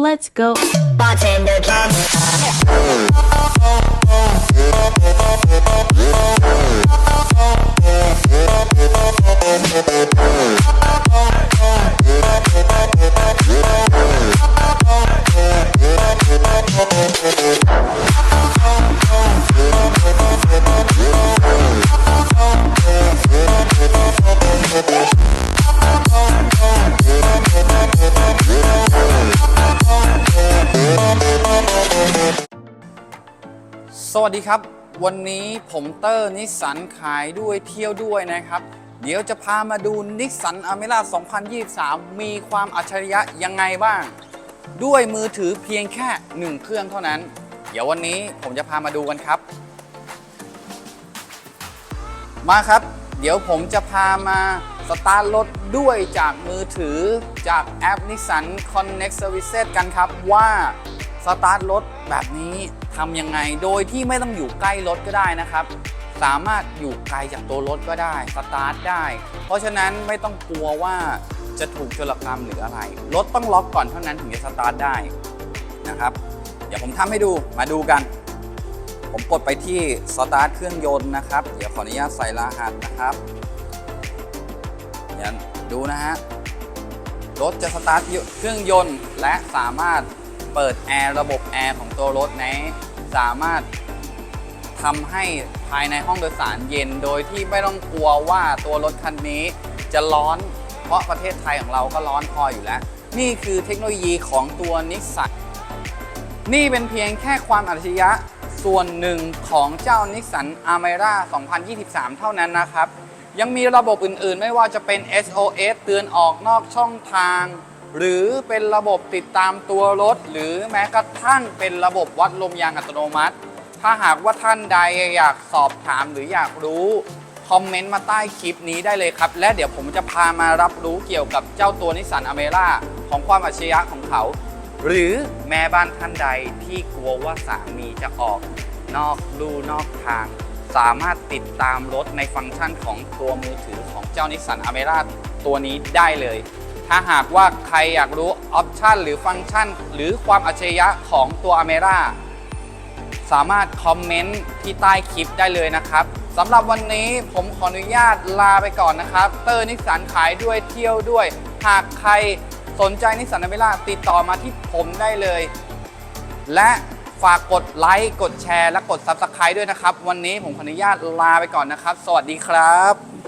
Let's go. Bartender สวัสดีครับ วันนี้ผมเตอร์นิสสันขายด้วยเที่ยวด้วยนะครับ เดี๋ยวจะพามาดูนิสสันอเมร่า2023 มีความอัจฉริยะยังไงบ้าง ด้วยมือถือเพียงแค่ 1 เครื่องเท่านั้น เดี๋ยววันนี้ผมจะพามาดูกันครับ มาครับ เดี๋ยวผมจะพามาสตาร์ทรถด้วยจากมือถือจากแอป Nissan Connect Services กันครับว่า สตาร์ทรถแบบนี้ทำยังไงโดยที่ไม่ต้องอยู่ใกล้รถก็ได้นะครับ สามารถอยู่ไกลจากตัวรถก็ได้สตาร์ทได้ เพราะฉะนั้นไม่ต้องกลัวว่าจะถูกโจรกรรมหรืออะไร รถต้องล็อกก่อนเท่านั้นถึงจะสตาร์ทได้นะครับเดี๋ยวผมทำให้ดูมาดูกัน ผมกดไปที่สตาร์ทเครื่องยนต์นะครับ เดี๋ยวขออนุญาตใส่รหัสนะครับเดี๋ยวดูนะฮะรถจะสตาร์ทเครื่องยนต์และสามารถ เปิดแอร์ระบบแอร์ของตัวรถนี้สามารถทำให้ภายในห้องโดยสารเย็นโดยที่ไม่ต้องกลัวว่าตัวรถคันนี้จะร้อน เพราะประเทศไทยของเราก็ร้อนพออยู่แล้ว นี่คือเทคโนโลยีของตัวนิสสันนี่เป็นเพียงแค่ความอัจฉริยะส่วนหนึ่งของเจ้า Nissan Armera 2023 เท่านั้นนะครับ ยังมีระบบอื่นๆ ไม่ว่าจะเป็น SOS เตือนออกนอกช่องทาง หรือเป็นระบบติดตามตัวรถ หรือแม้กระทั่งเป็นระบบวัดลมยางอัตโนมัติ ถ้าหากว่าท่านใดอยากสอบถามหรืออยากรู้ คอมเมนต์มาใต้คลิปนี้ได้เลยครับ และเดี๋ยวผมจะพามารับรู้เกี่ยวกับเจ้าตัวนิสสันอเมร่าของความอัจฉริยะของเขา หรือแม่บ้านท่านใดที่กลัวว่าสามีจะออกนอกลู่นอกทาง สามารถติดตามรถในฟังก์ชันของตัวมือถือของเจ้านิสสันอเมร่าตัวนี้ได้เลย ถ้าหากว่าใครอยากรู้ออปชันหรือฟังก์ชัน หรือความอัจฉริยะของตัวอเมร่าสามารถคอมเมนต์ที่ใต้คลิปได้เลยนะครับสำหรับวันนี้ผมขออนุญาตลาไปก่อนนะครับ เตอร์นิสสันขายด้วยเที่ยวด้วย หากใครสนใจนิสสันอเมร่าติดต่อมาที่ผมได้เลย และฝากกดไลค์กดแชร์และกด Subscribe ด้วยนะครับ วันนี้ผมขออนุญาตลาไปก่อนนะครับ สวัสดีครับ